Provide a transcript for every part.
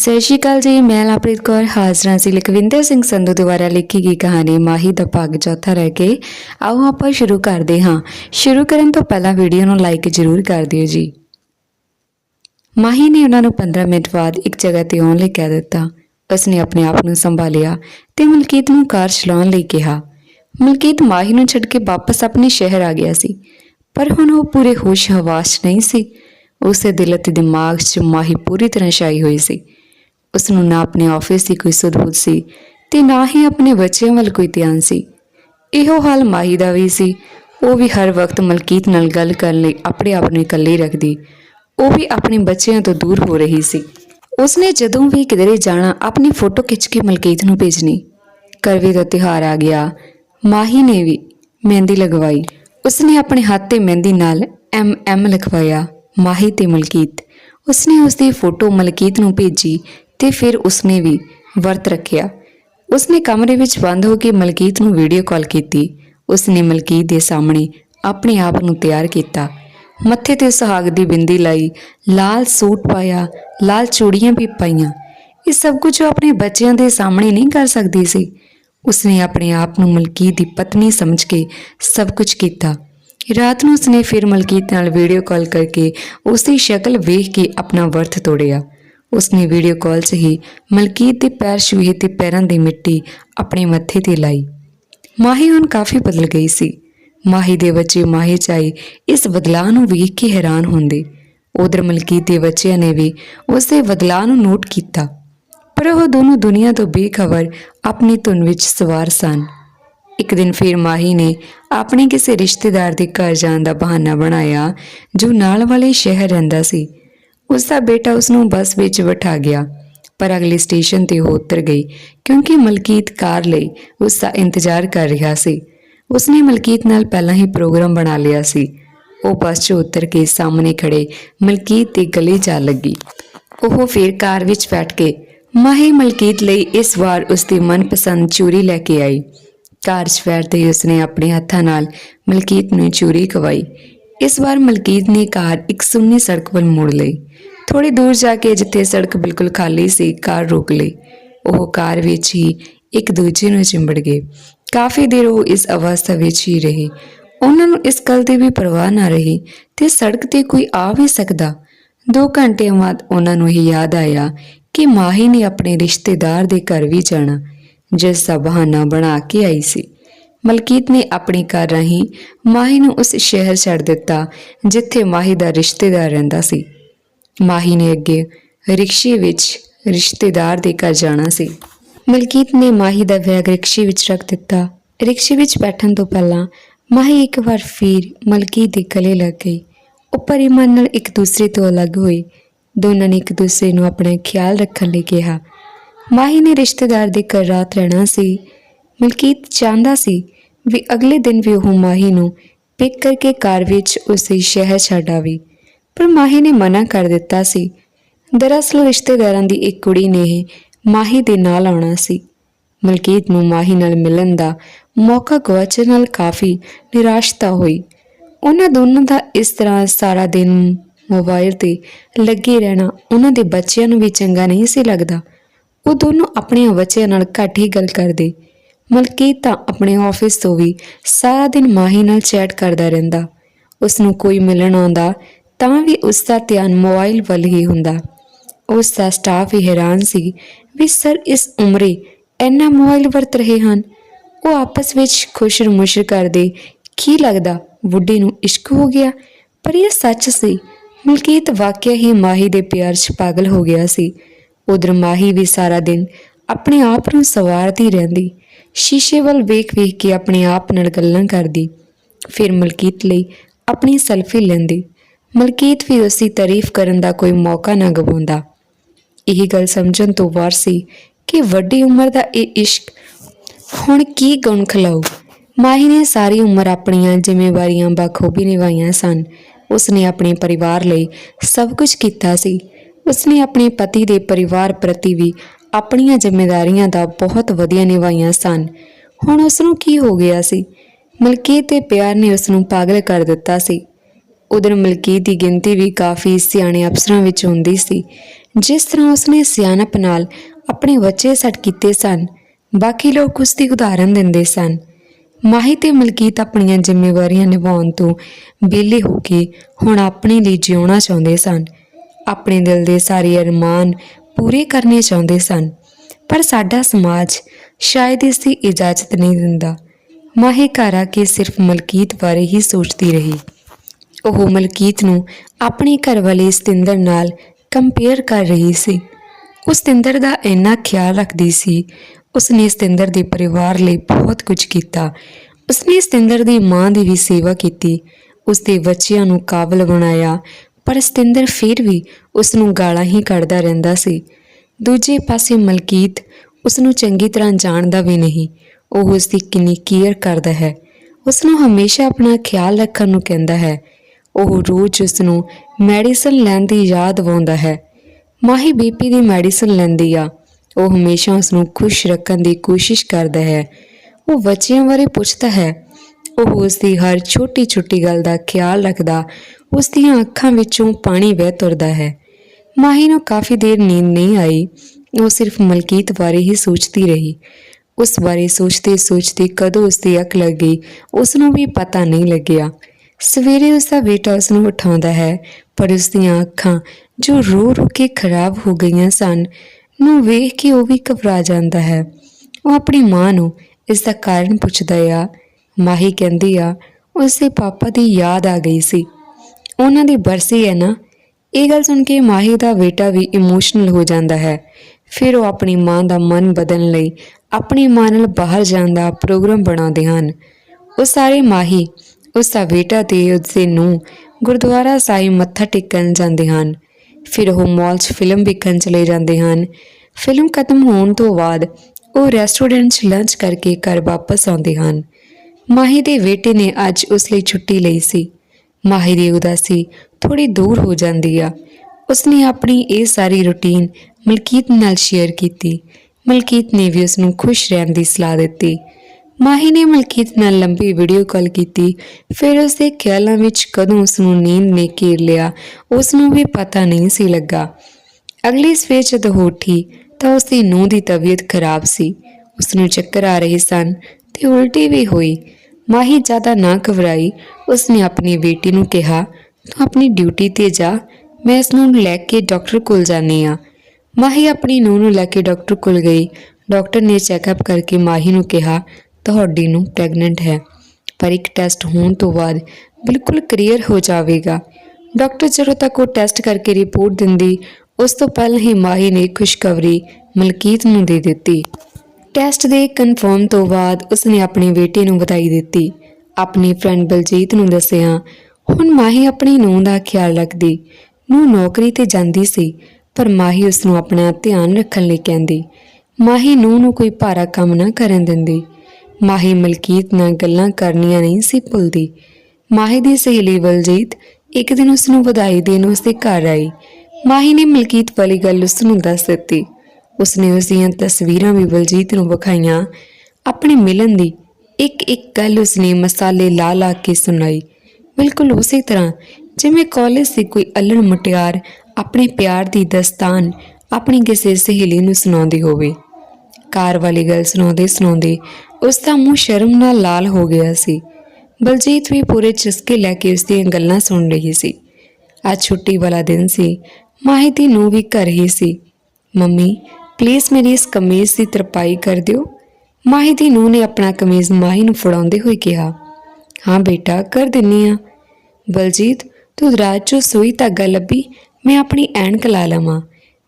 ਸਤਿ ਸ਼੍ਰੀ ਅਕਾਲ ਜੀ, ਮੈਂ ਲਵਪ੍ਰੀਤ ਕੌਰ, ਹਾਜ਼ਰਾਂ ਸੀ ਲਖਵਿੰਦਰ ਸਿੰਘ ਸੰਧੂ ਦੁਆਰਾ ਲਿਖੀ ਗਈ ਕਹਾਣੀ ਮਾਹੀ ਦਾ ਭਾਗ ਚੌਥਾ ਰਹਿ ਕੇ। ਆਓ ਆਪਾਂ ਸ਼ੁਰੂ ਕਰਦੇ ਹਾਂ। ਸ਼ੁਰੂ ਕਰਨ ਤੋਂ ਪਹਿਲਾਂ ਵੀਡੀਓ ਨੂੰ ਲਾਈਕ ਜ਼ਰੂਰ ਕਰ ਦਿਓ ਜੀ। ਮਾਹੀ ਨੇ ਉਹਨਾਂ ਨੂੰ 15 ਮਿੰਟ ਬਾਅਦ ਇੱਕ ਜਗ੍ਹਾ ਤੇ ਆਉਣ ਲਈ ਕਹਿ ਦਿੱਤਾ। ਉਸਨੇ ਆਪਣੇ ਆਪ ਨੂੰ ਸੰਭਾਲਿਆ ਤੇ ਮਲਕੀਤ ਨੂੰ ਕਾਰ ਚਲਾਉਣ ਲਈ ਕਿਹਾ। ਮਲਕੀਤ ਮਾਹੀ ਨੂੰ ਛੱਡ ਕੇ ਵਾਪਸ ਆਪਣੇ ਸ਼ਹਿਰ ਆ ਗਿਆ ਸੀ, ਪਰ ਹੁਣ ਉਹ ਪੂਰੇ ਹੋਸ਼ ਹਵਾਸ ਨਹੀਂ ਸੀ। ਉਸਦੇ ਦਿਲ ਅਤੇ ਦਿਮਾਗ 'ਚ ਮਾਹੀ ਪੂਰੀ ਤਰ੍ਹਾਂ ਛਾਈ ਹੋਈ ਸੀ। ਉਸ ਨੂੰ ਨਾ ਆਪਣੇ ਆਫਿਸ ਦੀ ਕੋਈ ਸੁਧਬੁੱਧ ਸੀ ਤੇ ਨਾ ਹੀ ਆਪਣੇ ਬੱਚਿਆਂ ਵੱਲ ਕੋਈ ਧਿਆਨ ਸੀ। ਇਹੋ ਹਾਲ ਮਾਹੀ ਦਾ ਵੀ ਸੀ। ਉਹ ਵੀ ਹਰ ਵਕਤ ਮਲਕੀਤ ਨਾਲ ਗੱਲ ਕਰਨ ਲਈ ਆਪਣੇ ਆਪ ਨੂੰ ਇਕੱਲੇ ਰੱਖਦੀ। ਉਹ ਵੀ ਆਪਣੇ ਬੱਚਿਆਂ ਤੋਂ ਦੂਰ ਹੋ ਰਹੀ ਸੀ। ਉਸਨੇ ਜਦੋਂ ਵੀ ਕਿਧਰੇ ਜਾਣਾ ਆਪਣੀ ਫੋਟੋ ਖਿੱਚ ਕੇ ਮਲਕੀਤ ਨੂੰ ਭੇਜਣੀ। ਕਰਵੇ ਦਾ ਤਿਉਹਾਰ ਆ ਗਿਆ। ਮਾਹੀ ਨੇ ਵੀ ਮਹਿੰਦੀ ਲਗਵਾਈ। ਉਸਨੇ ਆਪਣੇ ਹੱਥ ਤੇ ਮਹਿੰਦੀ ਨਾਲ ਐਮ ਐਮ ਲਿਖਵਾਇਆ, ਮਾਹੀ ਤੇ ਮਲਕੀਤ। ਉਸਨੇ ਉਸਦੀ ਫੋਟੋ ਮਲਕੀਤ ਨੂੰ ਭੇਜੀ ਤੇ ਫਿਰ ਉਸਨੇ ਵੀ ਵਰਤ ਰੱਖਿਆ। ਉਸਨੇ ਕਮਰੇ ਵਿੱਚ ਬੰਦ ਹੋ ਕੇ ਮਲਕੀਤ ਨੂੰ ਵੀਡੀਓ ਕਾਲ ਕੀਤੀ। ਉਸਨੇ ਮਲਕੀਤ ਦੇ ਸਾਹਮਣੇ ਆਪਣੇ ਆਪ ਨੂੰ ਤਿਆਰ ਕੀਤਾ। ਮੱਥੇ ਤੇ ਸੁਹਾਗ ਦੀ ਬਿੰਦੀ ਲਾਈ, ਲਾਲ ਸੂਟ ਪਾਇਆ, ਲਾਲ ਚੂੜੀਆਂ ਵੀ ਪਾਈਆਂ। ਇਹ ਸਭ ਕੁਝ ਉਹ ਆਪਣੇ ਬੱਚਿਆਂ ਦੇ ਸਾਹਮਣੇ ਨਹੀਂ ਕਰ ਸਕਦੀ ਸੀ। ਉਸਨੇ ਆਪਣੇ ਆਪ ਨੂੰ ਮਲਕੀਤ ਦੀ ਪਤਨੀ ਸਮਝ ਕੇ ਸਭ ਕੁਝ ਕੀਤਾ। ਰਾਤ ਨੂੰ ਉਸਨੇ ਫਿਰ ਮਲਕੀਤ ਨਾਲ ਵੀਡੀਓ ਕਾਲ ਕਰਕੇ ਉਸਦੀ ਸ਼ਕਲ ਵੇਖ ਕੇ ਆਪਣਾ ਵਰਤ ਤੋੜਿਆ। ਉਸਨੇ ਵੀਡੀਓ ਕਾਲ 'ਚ ਹੀ ਮਲਕੀਤ ਦੇ ਪੈਰ ਛੂਹੇ ਤੇ ਪੈਰਾਂ ਦੀ ਮਿੱਟੀ ਆਪਣੇ ਮੱਥੇ ਤੇ ਲਾਈ। ਮਾਹੀ ਹੁਣ ਕਾਫੀ ਬਦਲ ਗਈ ਸੀ। ਮਾਹੀ ਦੇ ਬੱਚੇ ਮਾਹੀ ਚਾਈ ਇਸ ਬਦਲਾਅ ਨੂੰ ਵੇਖ ਕੇ ਹੈਰਾਨ ਹੁੰਦੇ। ਉਧਰ ਮਲਕੀਤ ਦੇ ਬੱਚਿਆਂ ਨੇ ਵੀ ਉਸ ਦੇ ਬਦਲਾਅ ਨੂੰ ਨੋਟ ਕੀਤਾ। ਪਰ ਉਹ ਦੋਨੋਂ ਦੁਨੀਆ ਤੋਂ ਬੇਖਬਰ ਆਪਣੀ ਧੁਨ ਵਿੱਚ ਸਵਾਰ ਸਨ। ਇੱਕ ਦਿਨ ਫਿਰ ਮਾਹੀ ਨੇ ਆਪਣੇ ਕਿਸੇ ਰਿਸ਼ਤੇਦਾਰ ਦੇ ਘਰ ਜਾਣ ਦਾ ਬਹਾਨਾ ਬਣਾਇਆ, ਜੋ ਨਾਲ ਵਾਲੇ ਸ਼ਹਿਰ ਰਹਿੰਦਾ ਸੀ। ਉਸ ਦਾ ਬੇਟਾ ਉਸ ਨੂੰ ਬੱਸ ਵਿੱਚ ਬਿਠਾ ਗਿਆ, ਪਰ ਅਗਲੇ ਸਟੇਸ਼ਨ ਤੇ ਉਹ ਉਤਰ ਗਈ ਕਿਉਂਕਿ ਮਲਕੀਤ ਕਾਰ ਲਈ ਉਸ ਦਾ ਇੰਤਜ਼ਾਰ ਕਰ ਰਿਹਾ ਸੀ। ਉਸਨੇ ਮਲਕੀਤ ਨਾਲ ਪਹਿਲਾਂ ਹੀ ਪ੍ਰੋਗਰਾਮ ਬਣਾ ਲਿਆ ਸੀ। ਉਹ ਬੱਸ 'ਚ ਉਤਰ ਕੇ ਸਾਹਮਣੇ ਖੜੇ ਮਲਕੀਤ ਦੇ ਗਲੇ ਜਾ ਲੱਗੀ। ਉਹ ਫਿਰ ਕਾਰ ਵਿੱਚ ਬੈਠ ਕੇ, ਮਾਹੀ ਮਲਕੀਤ ਲਈ ਇਸ ਵਾਰ ਉਸ ਦੀ ਮਨਪਸੰਦ ਚੂਰੀ ਲੈ ਕੇ ਆਈ। ਕਾਰ 'ਚ ਬੈਠਦੇ ਹੀ ਉਸਨੇ ਆਪਣੇ ਹੱਥਾਂ ਨਾਲ ਮਲਕੀਤ ਨੂੰ ਚੂਰੀ ਖਵਾਈ। ਇਸ ਵਾਰ ਮਲਕੀਤ ਨੇ ਕਾਰ ਇੱਕ ਸੁੰਨੀ ਸੜਕ ਵੱਲ ਮੋੜ ਲਈ। ਥੋੜੀ ਦੂਰ ਜਾ ਕੇ ਜਿੱਥੇ ਸੜਕ ਬਿਲਕੁਲ ਖਾਲੀ ਸੀ, ਕਾਰ ਰੋਕ ਲਈ ਉਹ ਕਾਰ ਵਿੱਚ ਹੀ ਇੱਕ ਦੂਜੇ ਨੂੰ ਚਿੰਬੜ ਗਏ ਕਾਫੀ ਦੇਰ ਉਹ ਇਸ ਅਵਸਥਾ ਵਿੱਚ ਹੀ ਰਹੇ। ਉਹਨਾਂ ਨੂੰ ਇਸ ਗੱਲ ਦੀ ਵੀ ਪਰਵਾਹ ਨਾ ਰਹੀ ਤੇ ਸੜਕ ਤੇ ਕੋਈ ਆ ਵੀ ਸਕਦਾ। ਦੋ ਘੰਟੇ ਬਾਅਦ ਉਹਨਾਂ ਨੂੰ ਇਹ ਯਾਦ ਆਇਆ ਕਿ ਮਾਹੀ ਨੇ ਆਪਣੇ ਰਿਸ਼ਤੇਦਾਰ ਦੇ ਘਰ ਵੀ ਜਾਣਾ, ਜਿਸ ਦਾ ਬਹਾਨਾ ਬਣਾ ਕੇ ਆਈ ਸੀ। ਮਲਕੀਤ ਨੇ ਆਪਣੀ ਕਾਰ ਰਾਹੀਂ ਮਾਹੀ ਨੂੰ ਉਸ ਸ਼ਹਿਰ ਛੱਡ ਦਿੱਤਾ, ਜਿੱਥੇ ਮਾਹੀ ਦਾ ਰਿਸ਼ਤੇਦਾਰ ਰਹਿੰਦਾ ਸੀ। ਮਾਹੀ ਨੇ ਅੱਗੇ ਰਿਕਸ਼ੇ ਵਿੱਚ ਰਿਸ਼ਤੇਦਾਰ ਦੇ ਘਰ ਜਾਣਾ ਸੀ। ਮਲਕੀਤ ਨੇ ਮਾਹੀ ਦਾ ਬੈਗ ਰਿਕਸ਼ੇ ਵਿੱਚ ਰੱਖ ਦਿੱਤਾ। ਰਿਕਸ਼ੇ ਵਿੱਚ ਬੈਠਣ ਤੋਂ ਪਹਿਲਾਂ ਮਾਹੀ ਇੱਕ ਵਾਰ ਫਿਰ ਮਲਕੀਤ ਦੇ ਗਲੇ ਲੱਗ ਗਈ। ਉਹ ਪਰਿਮਨ ਨਾਲ ਇੱਕ ਦੂਸਰੇ ਤੋਂ ਅਲੱਗ ਹੋਏ ਦੋਨਾਂ ਨੇ ਇੱਕ ਦੂਸਰੇ ਨੂੰ ਆਪਣੇ ਖਿਆਲ ਰੱਖਣ ਲਈ ਕਿਹਾ। ਮਾਹੀ ਨੇ ਰਿਸ਼ਤੇਦਾਰ ਦੇ ਘਰ ਰਾਤ ਰਹਿਣਾ ਸੀ। ਮਲਕੀਤ ਚਾਹੁੰਦਾ ਸੀ ਵੀ ਅਗਲੇ ਦਿਨ ਵੀ ਉਹ ਮਾਹੀ ਨੂੰ ਪਿਕ ਕਰਕੇ ਕਾਰ ਵਿੱਚ ਉਸੇ ਸ਼ਹਿਰ ਛੱਡ ਆਵੇ। ਪਰ ਮਾਹੀ ਨੇ ਮਨਾ ਕਰ ਦਿੱਤਾ ਸੀ। ਦਰਅਸਲ ਰਿਸ਼ਤੇਦਾਰਾਂ ਦੀ ਇੱਕ ਕੁੜੀ ਨੇ ਹੀ ਮਾਹੀ ਦੇ ਨਾਲ ਆਉਣਾ ਸੀ। ਮਲਕੀਤ ਨੂੰ ਮਾਹੀ ਨਾਲ ਮਿਲਣ ਦਾ ਮੌਕਾ ਗਵਾਚਣ ਨਾਲ ਕਾਫੀ ਨਿਰਾਸ਼ਤਾ ਹੋਈ। ਉਹਨਾਂ ਦੋਨਾਂ ਦਾ ਇਸ ਤਰ੍ਹਾਂ ਸਾਰਾ ਦਿਨ ਮੋਬਾਈਲ ਤੇ ਲੱਗੇ ਰਹਿਣਾ ਉਹਨਾਂ ਦੇ ਬੱਚਿਆਂ ਨੂੰ ਵੀ ਚੰਗਾ ਨਹੀਂ ਸੀ ਲੱਗਦਾ। ਉਹ ਦੋਨੋਂ ਆਪਣੇ ਬੱਚਿਆਂ ਨਾਲ ਘੱਟ ਹੀ ਗੱਲ ਕਰਦੇ। ਮਲਕੀਤ ਤਾਂ ਆਪਣੇ ਆਫਿਸ ਤੋਂ ਵੀ ਸਾਰਾ ਦਿਨ ਮਾਹੀ ਨਾਲ ਚੈਟ ਕਰਦਾ ਰਹਿੰਦਾ। ਉਸ ਨੂੰ ਕੋਈ ਮਿਲਣ ਆਉਂਦਾ ਤਾਂ ਵੀ ਉਸ ਦਾ ਧਿਆਨ ਮੋਬਾਈਲ ਵੱਲ ਹੀ ਹੁੰਦਾ। ਉਸ ਦਾ ਸਟਾਫ ਹੀ ਹੈਰਾਨ ਸੀ ਵੀ ਸਰ ਇਸ ਉਮਰੇ ਇੰਨਾ ਮੋਬਾਈਲ ਵਰਤ ਰਹੇ ਹਨ। ਉਹ ਆਪਸ ਵਿੱਚ ਖੁਸ਼ਰਮੁਸ਼ਰ ਕਰਦੇ, ਕੀ ਲੱਗਦਾ ਬੁੱਢੇ ਨੂੰ ਇਸ਼ਕ ਹੋ ਗਿਆ? ਪਰ ਇਹ ਸੱਚ ਸੀ, ਮਲਕੀਤ ਵਾਕਿਆ ਹੀ ਮਾਹੀ ਦੇ ਪਿਆਰ 'ਚ ਪਾਗਲ ਹੋ ਗਿਆ ਸੀ। ਉਧਰ ਮਾਹੀ ਵੀ ਸਾਰਾ ਦਿਨ ਆਪਣੇ ਆਪ ਨੂੰ ਸਵਾਰਦੀ ਰਹਿੰਦੀ। ਸ਼ੀਸ਼ੇ ਵੱਲ ਵੇਖ-ਵੇਖ ਕੇ ਆਪਣੇ ਆਪ ਨਾਲ ਗੱਲਾਂ ਕਰਦੀ। ਫਿਰ ਮਲਕੀਤ ਲਈ ਆਪਣੀ ਸੈਲਫੀ ਲੈਂਦੀ। ਮਲਕੀਤ ਵੀ ਉਸਦੀ ਤਾਰੀਫ ਕਰਨ ਦਾ ਕੋਈ ਮੌਕਾ ਨਾ ਗਵਾਉਂਦਾ। ਇਹ ਗੱਲ ਸਮਝਣ ਤੋਂ ਵਾਰ ਸੀ ਕਿ ਵੱਡੀ ਉਮਰ ਦਾ ਇਹ ਇਸ਼ਕ ਹੁਣ ਕੀ ਗੁਣ ਖਲਾਉ ਮਾਹੀ ਨੇ ਸਾਰੀ ਉਮਰ ਆਪਣੀਆਂ ਜ਼ਿੰਮੇਵਾਰੀਆਂ ਬਖੂਬੀ ਨਿਭਾਈਆਂ ਸਨ। ਉਸਨੇ ਆਪਣੇ ਪਰਿਵਾਰ ਲਈ ਸਭ ਕੁਝ ਕੀਤਾ ਸੀ। ਉਸਨੇ ਆਪਣੇ ਪਤੀ ਦੇ ਪਰਿਵਾਰ ਪ੍ਰਤੀ ਵੀ ਆਪਣੀਆਂ ਜ਼ਿੰਮੇਵਾਰੀਆਂ ਦਾ ਬਹੁਤ ਵਧੀਆ ਨਿਭਾਈਆਂ ਸਨ। ਹੁਣ ਉਸ ਨੂੰ ਕੀ ਹੋ ਗਿਆ ਸੀ? ਮਲਕੀਤ ਦੇ ਪਿਆਰ ਨੇ ਉਸ ਨੂੰ ਪਾਗਲ ਕਰ ਦਿੱਤਾ ਸੀ। ਉਧਰ ਮਲਕੀਤ ਦੀ ਗਿਣਤੀ ਵੀ ਕਾਫੀ ਸਿਆਣੇ ਅਫਸਰਾਂ ਵਿੱਚ ਹੁੰਦੀ ਸੀ। ਜਿਸ ਤਰ੍ਹਾਂ ਉਸਨੇ ਸਿਆਣਪ ਨਾਲ ਆਪਣੇ ਬੱਚੇ ਸੈੱਟ ਕੀਤੇ ਸਨ, ਬਾਕੀ ਲੋਕ ਉਸ ਦੀ ਉਦਾਹਰਨ ਦਿੰਦੇ ਸਨ। ਮਾਹੀ ਤੇ ਮਲਕੀਤ ਆਪਣੀਆਂ ਜ਼ਿੰਮੇਵਾਰੀਆਂ ਨਿਭਾਉਣ ਤੋਂ ਵਿਹਲੇ ਹੋ ਕੇ ਹੁਣ ਆਪਣੇ ਲਈ ਜਿਉਣਾ ਚਾਹੁੰਦੇ ਸਨ। ਆਪਣੇ ਦਿਲ ਦੇ ਸਾਰੇ ਅਰਮਾਨ ਪੂਰੇ ਕਰਨੇ ਚਾਹੁੰਦੇ ਸਨ। ਪਰ ਸਾਡਾ ਸਮਾਜ ਸ਼ਾਇਦ ਇਸ ਦੀ ਇਜਾਜ਼ਤ ਨਹੀਂ ਦਿੰਦਾ। ਮਾਹੀ ਕੇ ਸਿਰਫ ਮਲਕੀਤ ਬਾਰੇ ਹੀ ਸੋਚਦੀ ਰਹੀ। ਉਹ ਮਲਕੀਤ ਨੂੰ ਆਪਣੇ ਘਰ ਵਾਲੇ ਸਤਿੰਦਰ ਨਾਲ ਕੰਪੇਅਰ ਕਰ ਰਹੀ ਸੀ। ਉਹ ਸਤਿੰਦਰ ਦਾ ਇੰਨਾ ਖਿਆਲ ਰੱਖਦੀ ਸੀ। ਉਸਨੇ ਸਤਿੰਦਰ ਦੇ ਪਰਿਵਾਰ ਲਈ ਬਹੁਤ ਕੁਝ ਕੀਤਾ। ਉਸਨੇ ਸਤਿੰਦਰ ਦੀ ਮਾਂ ਦੀ ਵੀ ਸੇਵਾ ਕੀਤੀ। ਉਸਦੇ ਬੱਚਿਆਂ ਨੂੰ ਕਾਬਲ ਬਣਾਇਆ। ਪਰ ਸਤਿੰਦਰ ਫਿਰ ਵੀ ਉਸ ਨੂੰ ਗਾਲਾਂ ਹੀ ਕੱਢਦਾ ਰਹਿੰਦਾ ਸੀ। ਦੂਜੇ ਪਾਸੇ ਮਲਕੀਤ ਉਸ ਨੂੰ ਚੰਗੀ ਤਰ੍ਹਾਂ ਜਾਣਦਾ ਵੀ ਨਹੀਂ। ਉਹ ਉਸ ਦੀ ਕਿੰਨੀ ਕੇਅਰ ਕਰਦਾ ਹੈ। ਉਸ ਨੂੰ ਹਮੇਸ਼ਾ ਆਪਣਾ ਖਿਆਲ ਰੱਖਣ ਨੂੰ ਕਹਿੰਦਾ ਹੈ। ਉਹ ਰੋਜ਼ ਉਸ ਨੂੰ ਮੈਡੀਸਨ ਲੈਣ ਦੀ ਯਾਦ ਦਿਵਾਉਂਦਾ ਹੈ। ਮਾਹੀ ਬੀਪੀ ਦੀ ਮੈਡੀਸਨ ਲੈਂਦੀ ਆ। ਉਹ ਹਮੇਸ਼ਾ ਉਸ ਨੂੰ ਖੁਸ਼ ਰੱਖਣ ਦੀ ਕੋਸ਼ਿਸ਼ ਕਰਦਾ ਹੈ। ਉਹ ਬੱਚਿਆਂ ਬਾਰੇ ਪੁੱਛਦਾ ਹੈ। ਉਹ ਉਸ ਦੀ ਹਰ ਛੋਟੀ ਛੋਟੀ ਗੱਲ ਦਾ ਖਿਆਲ ਰੱਖਦਾ ਉਸ ਦੀਆਂ ਅੱਖਾਂ ਵਿੱਚੋਂ ਪਾਣੀ ਵਹਿ ਤੁਰਦਾ ਹੈ। ਮਾਹੀ ਨੂੰ ਕਾਫੀ ਦੇਰ ਨੀਂਦ ਨਹੀਂ ਆਈ, ਉਹ ਸਿਰਫ ਮਲਕੀਤ ਬਾਰੇ ਹੀ ਸੋਚਦੀ ਰਹੀ। ਉਸ ਬਾਰੇ ਸੋਚਦੇ ਸੋਚਦੇ ਕਦੋਂ ਉਸ ਦੀ ਅੱਖ ਲੱਗ ਗਈ ਉਸ ਨੂੰ ਵੀ ਪਤਾ ਨਹੀਂ ਲੱਗਿਆ। ਸਵੇਰੇ ਉਸ ਦਾ ਬੇਟਾ ਉਸ ਨੂੰ ਉਠਾਉਂਦਾ ਹੈ, ਪਰ ਉਸ ਦੀਆਂ ਅੱਖਾਂ ਜੋ ਰੋ ਰੋ ਕੇ ਖਰਾਬ ਹੋ ਗਈਆਂ ਸਨ, ਨੂੰ ਵੇਖ ਕੇ ਉਹ ਵੀ ਘਬਰਾ ਜਾਂਦਾ ਹੈ। ਉਹ ਆਪਣੀ ਮਾਂ ਨੂੰ ਇਸ ਦਾ ਕਾਰਨ ਪੁੱਛਦਾ ਆ ਮਾਹੀ ਕਹਿੰਦੀ ਆ, ਉਸਦੇ ਪਾਪਾ ਦੀ ਯਾਦ ਆ ਗਈ ਸੀ। ਉਹਨਾਂ ਦੀ ਬਰਸੀ ਹੈ ਨਾ, ਇਹ ਗੱਲ ਸੁਣ ਕੇ ਮਾਹੀ ਦਾ ਬੇਟਾ ਵੀ ਇਮੋਸ਼ਨਲ ਹੋ ਜਾਂਦਾ ਹੈ। ਫਿਰ ਉਹ ਆਪਣੀ ਮਾਂ ਦਾ ਮਨ ਬਦਲਣ ਲਈ ਆਪਣੀ ਮਾਂ ਨਾਲ ਬਾਹਰ ਜਾਣ ਦਾ ਪ੍ਰੋਗਰਾਮ ਬਣਾਉਂਦੇ ਹਨ। ਉਹ ਸਾਰੇ ਮਾਹੀ ਉਸ ਦਾ ਬੇਟਾ ਤੇ ਉਸਦੇ ਨੂੰ ਗੁਰਦੁਆਰਾ ਸਾਹਿਬ ਮੱਥਾ ਟੇਕਣ ਜਾਂਦੇ ਹਨ। ਫਿਰ ਉਹ ਮਾਲ 'ਚ ਫਿਲਮ ਵੇਖਣ ਚਲੇ ਜਾਂਦੇ ਹਨ। ਫਿਲਮ ਖਤਮ ਹੋਣ ਤੋਂ ਬਾਅਦ ਉਹ ਰੈਸਟੋਰੈਂਟ 'ਚ ਲੰਚ ਕਰਕੇ ਘਰ ਵਾਪਸ ਆਉਂਦੇ ਹਨ। ਮਾਹੀ ਦੇ ਬੇਟੇ ਨੇ ਅੱਜ ਉਸ ਲਈ ਛੁੱਟੀ ਲਈ ਸੀ। ਮਾਹੀ ਦੀ ਉਦਾਸੀ ਥੋੜੀ ਦੂਰ ਹੋ ਜਾਂਦੀ ਆ। ਉਸਨੇ ਆਪਣੀ ਇਹ ਸਾਰੀ ਰੁਟੀਨ ਮਲਕੀਤ ਨਾਲ ਸ਼ੇਅਰ ਕੀਤੀ। ਮਲਕੀਤ ਨੇ ਵੀ ਉਸ ਨੂੰ ਖੁਸ਼ ਰਹਿਣ ਦੀ ਸਲਾਹ ਦਿੱਤੀ। ਮਾਹੀ ਨੇ ਮਲਕੀਤ ਨਾਲ ਲੰਬੀ ਵੀਡੀਓ ਕਾਲ ਕੀਤੀ। ਫਿਰ ਉਸ ਦੇ ਖਿਆਲਾਂ ਵਿੱਚ ਕਦੋਂ ਉਸ ਨੂੰ ਨੀਂਦ ਨੇ ਘੇਰ ਲਿਆ, ਉਸ ਨੂੰ ਵੀ ਪਤਾ ਨਹੀਂ ਸੀ ਲੱਗਾ। ਅਗਲੀ ਸਵੇਰ ਜਦੋਂ ਉਹ ਉੱਠੀ, ਤਾਂ ਉਸ ਦੀ ਨੂੰਹ ਦੀ ਤਬੀਅਤ ਖਰਾਬ ਸੀ। ਉਸ ਨੂੰ ਚੱਕਰ ਆ ਰਹੇ ਸਨ ਤੇ ਉਲਟੀ ਵੀ ਹੋਈ। ਮਾਹੀ ਜ਼ਿਆਦਾ ਨਾ ਘਬਰਾਈ, ਉਸਨੇ ਆਪਣੀ ਬੇਟੀ ਨੂੰ ਕਿਹਾ, ਤੂੰ ਆਪਣੀ ਡਿਊਟੀ ਤੇ ਜਾ, ਮੈਂ ਇਸ ਨੂੰ ਲੈ ਕੇ ਡਾਕਟਰ ਕੋਲ ਜਾਣੀ ਆ ਮਾਹੀ ਆਪਣੀ ਨੂੰਹ ਨੂੰ ਲੈ ਕੇ ਡਾਕਟਰ ਕੋਲ ਗਈ। ਡਾਕਟਰ ਨੇ ਚੈੱਕਅਪ ਕਰਕੇ ਮਾਹੀ ਨੂੰ ਕਿਹਾ, ਤੁਹਾਡੀ ਨੂੰ ਪ੍ਰੈਗਨੈਂਟ ਹੈ, ਪਰ ਇੱਕ ਟੈਸਟ ਹੋਣ ਤੋਂ ਬਾਅਦ ਬਿਲਕੁਲ ਕਲੀਅਰ ਹੋ ਜਾਵੇਗਾ। ਡਾਕਟਰ ਜਦੋਂ ਤੱਕ ਉਹ ਟੈਸਟ ਕਰਕੇ ਰਿਪੋਰਟ ਦਿੰਦੀ, ਉਸ ਤੋਂ ਪਹਿਲਾਂ ਹੀ ਮਾਹੀ ਨੇ ਖੁਸ਼ਖਬਰੀ ਮਲਕੀਤ ਨੂੰ ਦੇ ਦਿੱਤੀ। ਟੈਸਟ ਦੇ ਕਨਫਰਮ ਤੋਂ ਬਾਅਦ ਉਸਨੇ ਆਪਣੇ ਬੇਟੇ ਨੂੰ ਵਧਾਈ ਦਿੱਤੀ। ਆਪਣੀ ਫਰੈਂਡ ਬਲਜੀਤ ਨੂੰ ਦੱਸਿਆ, ਹੁਣ ਮਾਹੀ ਆਪਣੀ ਨੂੰਹ ਦਾ ਖਿਆਲ ਰੱਖਦੀ। ਨੂੰ ਨੌਕਰੀ ਤੇ ਜਾਂਦੀ ਸੀ, ਪਰ ਮਾਹੀ ਉਸ ਨੂੰ ਆਪਣਾ ਧਿਆਨ ਰੱਖਣ ਲਈ ਕਹਿੰਦੀ। ਮਾਹੀ ਨੂੰਹ ਨੂੰ ਕੋਈ ਭਾਰਾ ਕੰਮ ਨਾ ਕਰਨ ਦਿੰਦੀ। ਮਾਹੀ ਮਲਕੀਤ ਨਾਲ ਗੱਲਾਂ ਕਰਨੀਆਂ ਨਹੀਂ ਸੀ ਭੁੱਲਦੀ। ਮਾਹੀ ਦੀ ਸਹੇਲੀ ਬਲਜੀਤ ਇੱਕ ਦਿਨ ਉਸ ਨੂੰ ਵਧਾਈ ਦੇਣ ਉਸ ਦੇ ਘਰ ਆਈ। ਮਾਹੀ ਨੇ ਮਲਕੀਤ ਵਾਲੀ ਗੱਲ ਉਸ ਨੂੰ ਦੱਸ ਦਿੱਤੀ। ਉਸਨੇ ਉਸ ਦੀਆਂ ਤਸਵੀਰਾਂ ਵੀ ਬਲਜੀਤ ਨੂੰ ਵਿਖਾਈਆਂ। ਆਪਣੇ ਮਿਲਣ ਦੀ ਇੱਕ ਇੱਕ ਗੱਲ ਉਸਨੇ ਮਸਾਲੇ ਲਾ ਲਾ ਕੇ ਸੁਣਾਈ। ਬਿਲਕੁਲ ਉਸੇ ਤਰ੍ਹਾਂ, ਜਿਵੇਂ ਕਾਲਜ ਦੀ ਕੋਈ ਅਲਣ ਮੁਟਿਆਰ ਆਪਣੇ ਪਿਆਰ ਦੀ ਦਸਤਾਨ ਆਪਣੀ ਕਿਸੇ ਸਹੇਲੀ ਨੂੰ ਸੁਣਾਉਂਦੀ ਹੋਵੇ। ਕਾਰ ਵਾਲੀ ਗੱਲ ਸੁਣਾਉਂਦੇ ਸੁਣਾਉਂਦੇ ਉਸ ਦਾ ਮੂੰਹ ਸ਼ਰਮ ਨਾਲ ਲਾਲ ਹੋ ਗਿਆ ਸੀ। ਬਲਜੀਤ ਵੀ ਪੂਰੇ ਚਸਕੇ ਲੈ ਕੇ ਉਸ ਦੀਆਂ ਗੱਲਾਂ ਸੁਣ ਰਹੀ ਸੀ। ਅੱਜ ਛੁੱਟੀ ਵਾਲਾ ਦਿਨ ਸੀ, ਮਾਹੀ ਦੀ ਨੂੰ ਵੀ ਘਰ ਹੀ ਸੀ। ਮੰਮੀ ਪਲੀਜ਼ ਮੇਰੀ ਇਸ ਕਮੀਜ਼ ਦੀ ਤਰਪਾਈ ਕਰ ਦਿਓ। ਮਾਹੀ ਦੀ ਨੂੰਹ ਨੇ ਆਪਣਾ ਕਮੀਜ਼ ਮਾਹੀ ਨੂੰ ਫੜਾਉਂਦੇ ਹੋਏ ਕਿਹਾ, ਹਾਂ ਬੇਟਾ, ਕਰ ਦਿੰਨੀ ਆ। ਬਲਜੀਤ, ਤੂੰ ਰਾਤ ਚੋਂ ਸੂਈ ਧਾਗਾ ਲੱਭੀ, ਮੈਂ ਆਪਣੀ ਐਨਕ ਲਾ ਲਵਾਂ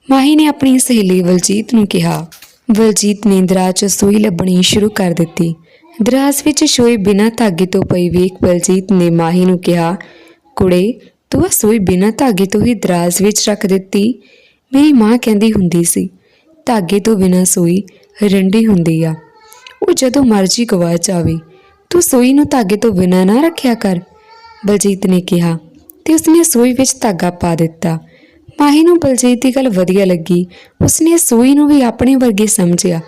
ਮਾਹੀ ਨੇ ਆਪਣੀ ਸਹੇਲੀ ਬਲਜੀਤ ਨੂੰ ਕਿਹਾ, ਬਲਜੀਤ ਨੇ ਦਰਾਜ 'ਚ ਸੂਈ ਲੱਭਣੀ ਸ਼ੁਰੂ ਕਰ ਦਿੱਤੀ। ਦਰਾਜ ਵਿੱਚ ਸੂਈ ਬਿਨਾਂ ਧਾਗੇ ਤੋਂ ਪਈ ਵੇਖ ਬਲਜੀਤ ਨੇ ਮਾਹੀ ਨੂੰ ਕਿਹਾ, ਕੁੜੇ, ਤੂੰ ਆਹ ਸੂਈ ਬਿਨਾਂ ਧਾਗੇ ਤੋਂ ਹੀ ਦਰਾਜ ਵਿੱਚ ਰੱਖ ਦਿੱਤੀ। ਮੇਰੀ ਮਾਂ ਕਹਿੰਦੀ ਹੁੰਦੀ ਸੀ ਧਾਗੇ ਤੋਂ ਬਿਨਾਂ ਸੂਈ ਰੰਡੀ ਹੁੰਦੀ ਆ। ਉਹ ਜਦੋਂ ਮਰਜ਼ੀ ਗਵਾਚ ਜਾਵੇ, ਤੂੰ ਸੂਈ ਨੂੰ ਧਾਗੇ ਤੋਂ ਬਿਨਾਂ ਨਾ ਰੱਖਿਆ ਕਰ, ਬਲਜੀਤ ਨੇ ਕਿਹਾ ਤੇ ਉਸਨੇ ਸੂਈ ਵਿੱਚ ਧਾਗਾ ਪਾ ਦਿੱਤਾ। ਮਾਹੀ ਨੂੰ ਬਲਜੀਤ ਦੀ ਗੱਲ ਵਧੀਆ ਲੱਗੀ। ਉਸਨੇ ਸੂਈ ਨੂੰ ਵੀ ਆਪਣੇ ਵਰਗੇ ਸਮਝਿਆ।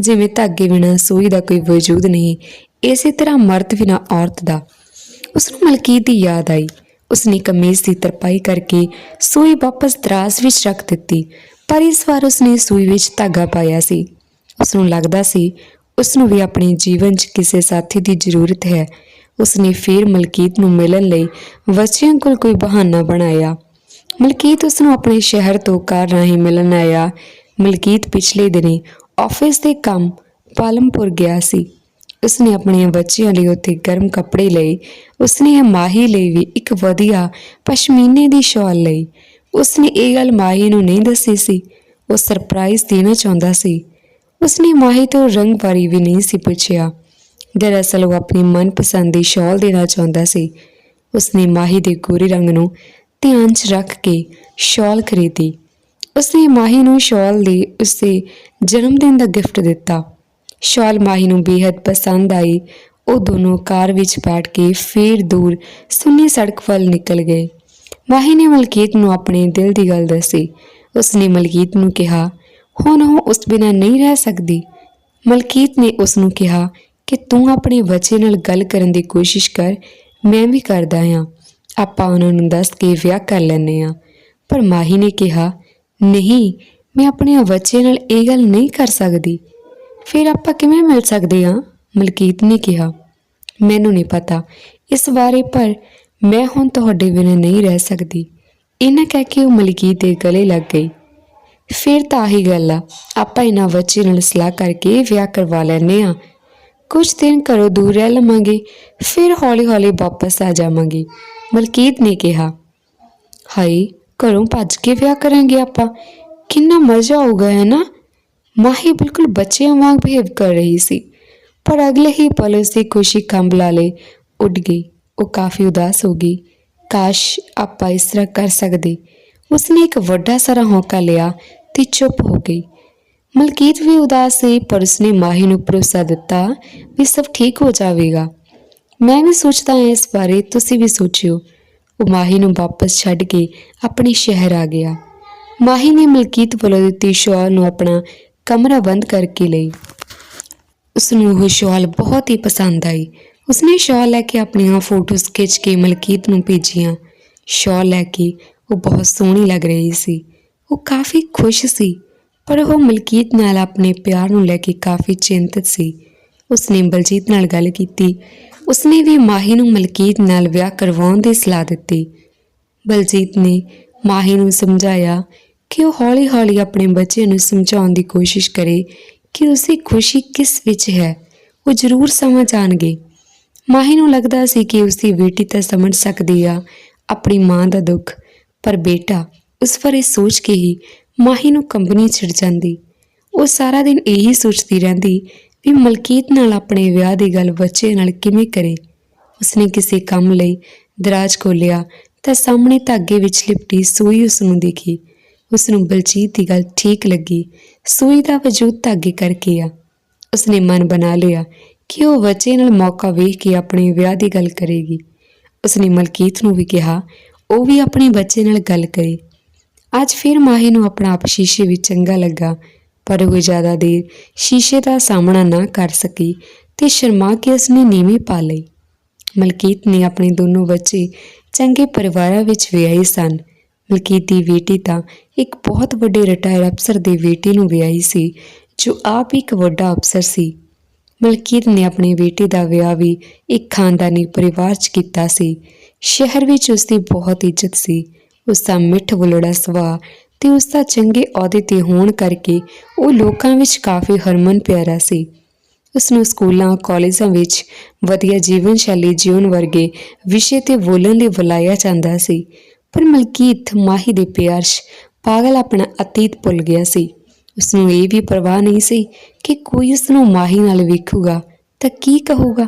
ਜਿਵੇਂ ਧਾਗੇ ਬਿਨਾਂ ਸੂਈ ਦਾ ਕੋਈ ਵਜੂਦ ਨਹੀਂ, ਇਸੇ ਤਰ੍ਹਾਂ ਮਰਦ ਬਿਨਾਂ ਔਰਤ ਦਾ। ਉਸ ਨੂੰ ਮਲਕੀਤ ਦੀ ਯਾਦ ਆਈ। ਉਸਨੇ ਕਮੀਜ਼ ਦੀ ਤਰਪਾਈ ਕਰਕੇ ਸੂਈ ਵਾਪਸ ਦਰਾਜ਼ ਵਿੱਚ ਰੱਖ ਦਿੱਤੀ। ਪਰ ਇਸ ਵਾਰ ਉਸਨੇ ਸੂਈ ਵਿੱਚ ਧਾਗਾ ਪਾਇਆ ਸੀ। ਉਸ ਨੂੰ ਲੱਗਦਾ ਸੀ ਉਸ ਨੂੰ ਵੀ ਆਪਣੇ ਜੀਵਨ 'ਚ ਕਿਸੇ ਸਾਥੀ ਦੀ ਜ਼ਰੂਰਤ ਹੈ। ਉਸਨੇ ਫਿਰ ਮਲਕੀਤ ਨੂੰ ਮਿਲਣ ਲਈ ਬੱਚਿਆਂ ਕੋਲ ਕੋਈ ਬਹਾਨਾ ਬਣਾਇਆ। ਮਲਕੀਤ ਉਸ ਨੂੰ ਆਪਣੇ ਸ਼ਹਿਰ ਤੋਂ ਕਾਰ ਰਾਹੀਂ ਮਿਲਣ ਆਇਆ। ਮਲਕੀਤ ਪਿਛਲੇ ਦਿਨੀ ਆਫਿਸ ਦੇ ਕੰਮ ਪਾਲਮਪੁਰ ਗਿਆ ਸੀ। ਉਸਨੇ ਆਪਣੀਆਂ ਬੱਚੀਆਂ ਲਈ ਉੱਥੇ ਗਰਮ ਕੱਪੜੇ ਲਏ। ਉਸਨੇ ਮਾਹੀ ਲਈ ਵੀ ਇੱਕ ਵਧੀਆ ਪਸ਼ਮੀਨੇ ਦੀ ਸ਼ਾਲ ਲਈ। ਉਸਨੇ ਇਹ ਗੱਲ ਮਾਹੀ ਨੂੰ ਨਹੀਂ ਦੱਸੀ ਸੀ। ਉਹ ਸਰਪ੍ਰਾਈਜ਼ ਦੇਣਾ ਚਾਹੁੰਦਾ ਸੀ। ਉਸਨੇ ਮਾਹੀ ਤੋਂ ਰੰਗ ਬਾਰੇ ਵੀ ਨਹੀਂ ਸੀ ਪੁੱਛਿਆ। ਦਰਅਸਲ ਉਹ ਆਪਣੀ ਮਨਪਸੰਦ ਦੀ ਸ਼ਾਲ ਦੇਣਾ ਚਾਹੁੰਦਾ ਸੀ। ਉਸਨੇ ਮਾਹੀ ਦੇ ਗੋਰੇ ਰੰਗ ਨੂੰ ਧਿਆਨ 'ਚ ਰੱਖ ਕੇ ਸ਼ਾਲ ਖਰੀਦੀ। ਉਸਨੇ ਮਾਹੀ ਨੂੰ ਸ਼ਾਲ ਦੇ ਉਸਦੇ ਜਨਮ ਦਿਨ ਦਾ ਗਿਫਟ ਦਿੱਤਾ। ਸ਼ਾਲ ਮਾਹੀ ਨੂੰ ਬੇहद ਪਸੰਦ ਆਈ। ਉਹ ਦੋਨੋਂ ਕਾਰ ਵਿੱਚ ਬੈਠ ਕੇ ਫੇਰ ਦੂਰ ਸੁੰਨੀ ਸੜਕ ਵੱਲ ਨਿਕਲ ਗਏ। ਮਾਹੀ ਨੇ ਮਲਕੀਤ ਨੂੰ ਆਪਣੇ ਦਿਲ ਦੀ ਗੱਲ ਦੱਸੀ। ਉਸਨੇ ਮਲਕੀਤ ਨੂੰ ਕਿਹਾ, ਹੁਣ ਉਹ ਉਸ ਬਿਨਾਂ ਨਹੀਂ ਰਹਿ ਸਕਦੀ। ਮਲਕੀਤ ਨੇ ਉਸ ਨੂੰ ਕਿਹਾ ਕਿ ਤੂੰ ਆਪਣੇ ਬੱਚੇ ਨਾਲ ਗੱਲ ਕਰਨ ਦੀ ਕੋਸ਼ਿਸ਼ ਕਰ, ਮੈਂ ਵੀ ਕਰਦਾ ਹਾਂ ਆਪਾਂ ਉਹਨਾਂ ਨੂੰ ਦੱਸ ਕੇ ਵਿਆਹ ਕਰ ਲੈਂਦੇ ਹਾਂ ਪਰ ਮਾਹੀ ਨੇ ਕਿਹਾ, ਨਹੀਂ, ਮੈਂ ਆਪਣੇ ਬੱਚੇ ਨਾਲ ਇਹ ਗੱਲ ਨਹੀਂ ਕਰ ਸਕਦੀ। ਫਿਰ ਆਪਾਂ ਕਿਵੇਂ ਮਿਲ ਸਕਦੇ ਹਾਂ ਮਲਕੀਤ ਨੇ ਕਿਹਾ, ਮੈਨੂੰ ਨਹੀਂ ਪਤਾ। ਇਸ ਬਾਰੇ ਪਰ ਮੈਂ ਹੁਣ ਤੁਹਾਡੇ ਬਿਨਾਂ ਨਹੀਂ ਰਹਿ ਸਕਦੀ। ਇਹਨਾਂ ਕਹਿ ਕੇ ਉਹ ਮਲਕੀਤ ਦੇ ਗਲੇ ਲੱਗ ਗਈ। ਫਿਰ ਤਾਂ ਆਹੀ ਗੱਲ ਆ, ਆਪਾਂ ਇਹਨਾਂ ਬੱਚੇ ਨਾਲ ਸਲਾਹ ਕਰਕੇ ਵਿਆਹ ਕਰਵਾ ਲੈਨੇ ਆ ਕੁਝ ਦਿਨ ਘਰੋਂ ਦੂਰ ਰਹਿ ਲਵਾਂਗੇ, ਫਿਰ ਹੌਲੀ-ਹੌਲੀ ਵਾਪਸ ਆ ਜਾਵਾਂਗੇ, ਮਲਕੀਤ ਨੇ ਕਿਹਾ। ਹਾਈ ਘਰੋਂ ਭੱਜ ਕੇ ਵਿਆਹ ਕਰਾਂਗੇ ਆਪਾਂ। ਕਿੰਨਾ ਮਜ਼ਾ ਆਊਗਾ, ਹੈ ਨਾ? ਮਾਹੀ ਬਿਲਕੁਲ ਬੱਚਿਆਂ ਵਾਂਗ ਬਿਹੇਵ ਕਰ ਰਹੀ ਸੀ, ਪਰ ਅਗਲੇ ਹੀ ਪਲ ਉਸਦੀ ਖੁਸ਼ੀ ਕੰਬ ਲਾ ਲਈ ਉੱਡ ਗਈ। ਉਹ ਕਾਫੀ ਉਦਾਸ ਹੋ ਗਈ। ਕਾਸ਼ ਆਪਾਂ ਇਸ ਤਰ੍ਹਾਂ ਕਰ ਸਕਦੇ। ਉਸਨੇ ਇੱਕ ਵੱਡਾ ਸਾਰਾ ਹੌਕਾ ਲਿਆ ਤੇ ਚੁੱਪ ਹੋ ਗਈ। ਮਲਕੀਤ ਵੀ ਉਦਾਸ ਸੀ, ਪਰ ਉਸਨੇ ਮਾਹੀ ਨੂੰ ਭਰੋਸਾ ਦਿੱਤਾ ਵੀ ਸਭ ਠੀਕ ਹੋ ਜਾਵੇਗਾ। ਮੈਂ ਵੀ ਸੋਚਦਾ ਹਾਂ ਇਸ ਬਾਰੇ, ਤੁਸੀਂ ਵੀ ਸੋਚਿਓ। ਉਹ ਮਾਹੀ ਨੂੰ ਵਾਪਸ ਛੱਡ ਕੇ ਆਪਣੇ ਸ਼ਹਿਰ ਆ ਗਿਆ। ਮਾਹੀ ਨੇ ਮਲਕੀਤ ਵੱਲੋਂ ਦਿੱਤੀ ਸ਼ਾਲ ਨੂੰ ਆਪਣਾ ਕਮਰਾ ਬੰਦ ਕਰਕੇ ਲਈ। ਉਸ ਨੂੰ ਉਹ ਸ਼ਾਲ ਬਹੁਤ ਹੀ ਪਸੰਦ ਆਈ। ਉਸਨੇ ਸ਼ਾਲ ਲੈ ਕੇ ਆਪਣੀਆਂ ਫੋਟੋਜ਼ ਖਿੱਚ ਕੇ ਮਲਕੀਤ ਨੂੰ ਭੇਜੀਆਂ। ਸ਼ਾਲ ਲੈ ਕੇ ਉਹ ਬਹੁਤ ਸੋਹਣੀ ਲੱਗ ਰਹੀ ਸੀ। ਉਹ ਕਾਫੀ ਖੁਸ਼ ਸੀ, ਪਰ ਉਹ ਮਲਕੀਤ ਨਾਲ ਆਪਣੇ ਪਿਆਰ ਨੂੰ ਲੈ ਕੇ ਕਾਫੀ ਚਿੰਤਤ ਸੀ। ਉਸਨੇ ਬਲਜੀਤ ਨਾਲ ਗੱਲ ਕੀਤੀ। ਉਸਨੇ ਵੀ ਮਾਹੀ ਨੂੰ ਮਲਕੀਤ ਨਾਲ ਵਿਆਹ ਕਰਵਾਉਣ ਦੀ ਸਲਾਹ ਦਿੱਤੀ। ਬਲਜੀਤ ਨੇ ਮਾਹੀ ਨੂੰ ਸਮਝਾਇਆ ਕਿ ਉਹ ਹੌਲੀ-ਹੌਲੀ ਆਪਣੇ ਬੱਚੇ ਨੂੰ ਸਮਝਾਉਣ ਦੀ ਕੋਸ਼ਿਸ਼ ਕਰੇ ਕਿ ਉਸਦੀ ਖੁਸ਼ੀ ਕਿਸ ਵਿੱਚ ਹੈ, ਉਹ ਜ਼ਰੂਰ ਸਮਝ ਆਣਗੇ ਮਾਹੀ ਨੂੰ ਲੱਗਦਾ ਸੀ ਕਿ ਉਸਦੀ ਬੇਟੀ ਤਾਂ ਸਮਝ ਸਕਦੀ ਆ, ਆਪਣੀ ਮਾਂ ਦਾ ਦੁੱਖ। ਪਰ ਬੇਟਾ ਉਸ ਬਾਰੇ ਸੋਚ ਕੇ ਹੀ ਮਾਹੀ ਨੂੰ ਕੰਬਣੀ ਛਿੜ ਜਾਂਦੀ। ਉਹ ਸਾਰਾ ਦਿਨ ਇਹੀ ਸੋਚਦੀ ਰਹਿੰਦੀ ਵੀ ਮਲਕੀਤ ਨਾਲ ਆਪਣੇ ਵਿਆਹ ਦੀ ਗੱਲ ਬੱਚੇ ਨਾਲ ਕਿਵੇਂ ਕਰੇ। ਉਸਨੇ ਕਿਸੇ ਕੰਮ ਲਈ ਦਰਾਜ ਖੋਲਿਆ ਤਾਂ ਸਾਹਮਣੇ ਧਾਗੇ ਵਿੱਚ ਲਿਪਟੀ ਸੂਈ ਉਸ ਨੂੰ ਦਿਖੀ। ਉਸ ਨੂੰ ਬਲਜੀਤ ਦੀ ਗੱਲ ਠੀਕ ਲੱਗੀ। ਸੂਈ ਦਾ ਵਜੂਦ ਧਾਗੇ ਕਰਕੇ ਆ। ਉਸਨੇ ਮਨ ਬਣਾ ਲਿਆ ਕਿ ਉਹ ਬੱਚੇ ਨਾਲ ਮੌਕਾ ਵੇਖ ਕੇ ਆਪਣੇ ਵਿਆਹ ਦੀ ਗੱਲ ਕਰੇਗੀ। ਉਸਨੇ ਮਲਕੀਤ ਨੂੰ ਵੀ ਕਿਹਾ, ਉਹ ਵੀ ਆਪਣੇ ਬੱਚੇ ਨਾਲ ਗੱਲ ਕਰੇ। ਅੱਜ ਫਿਰ ਮਾਹੀ ਨੂੰ ਆਪਣਾ ਆਪ ਸ਼ੀਸ਼ੇ ਵਿੱਚ ਚੰਗਾ ਲੱਗਾ, ਪਰ ਉਹ ਜ਼ਿਆਦਾ ਦੇਰ ਸ਼ੀਸ਼ੇ ਦਾ ਸਾਹਮਣਾ ਨਾ ਕਰ ਸਕੀ ਤੇ ਸ਼ਰਮਾ ਕੇ ਉਸਨੇ ਨੀਵੀਂ ਪਾ ਲਈ। ਮਲਕੀਤ ਨੇ ਆਪਣੇ ਦੋਨੋਂ ਬੱਚੇ ਚੰਗੇ ਪਰਿਵਾਰਾਂ ਵਿੱਚ ਵਿਆਹੇ ਸਨ। ਮਲਕੀਤ ਦੀ ਬੇਟੀ ਤਾਂ ਇੱਕ ਬਹੁਤ ਵੱਡੇ ਰਿਟਾਇਰ ਅਫਸਰ ਦੇ ਬੇਟੀ ਨੂੰ ਵਿਆਹੀ ਸੀ, ਜੋ ਆਪ ਇੱਕ ਵੱਡਾ ਅਫਸਰ ਸੀ। ਮਲਕੀਤ ਨੇ ਆਪਣੇ ਬੇਟੇ ਦਾ ਵਿਆਹ ਵੀ ਇੱਕ ਖਾਨਦਾਨੀ ਪਰਿਵਾਰ 'ਚ ਕੀਤਾ ਸੀ। ਸ਼ਹਿਰ ਵਿੱਚ ਉਸ ਦੀ ਬਹੁਤ ਇੱਜ਼ਤ ਸੀ। ਉਸ ਦਾ ਮਿੱਠ ਬੁਲੜਾ ਸੁਭਾਅ ਤੇ ਉਸ ਦਾ ਚੰਗੇ ਅਹੁਦੇ ਤੇ ਹੋਣ ਕਰਕੇ ਉਹ ਲੋਕਾਂ ਵਿੱਚ ਕਾਫੀ ਹਰਮਨ ਪਿਆਰਾ ਸੀ। ਉਸ ਨੂੰ ਸਕੂਲਾਂ, ਕਾਲਜਾਂ ਵਿੱਚ ਵਧੀਆ ਜੀਵਨ ਸ਼ੈਲੀ ਜਿਉਣ ਵਰਗੇ ਵਿਸ਼ੇ ਤੇ ਬੋਲਣ ਲਈ ਬੁਲਾਇਆ ਜਾਂਦਾ ਸੀ। ਪਰ ਮਲਕੀਤ ਮਾਹੀ ਦੇ ਪਿਆਰ 'ਚ ਪਾਗਲ ਆਪਣਾ ਅਤੀਤ ਭੁੱਲ ਗਿਆ ਸੀ। ਉਸ ਨੂੰ ਇਹ ਵੀ ਪਰਵਾਹ ਨਹੀਂ ਸੀ ਕਿ ਕੋਈ ਉਸ ਨੂੰ ਮਾਹੀ ਨਾਲ ਵੇਖੂਗਾ ਤਾਂ ਕੀ ਕਹੂਗਾ?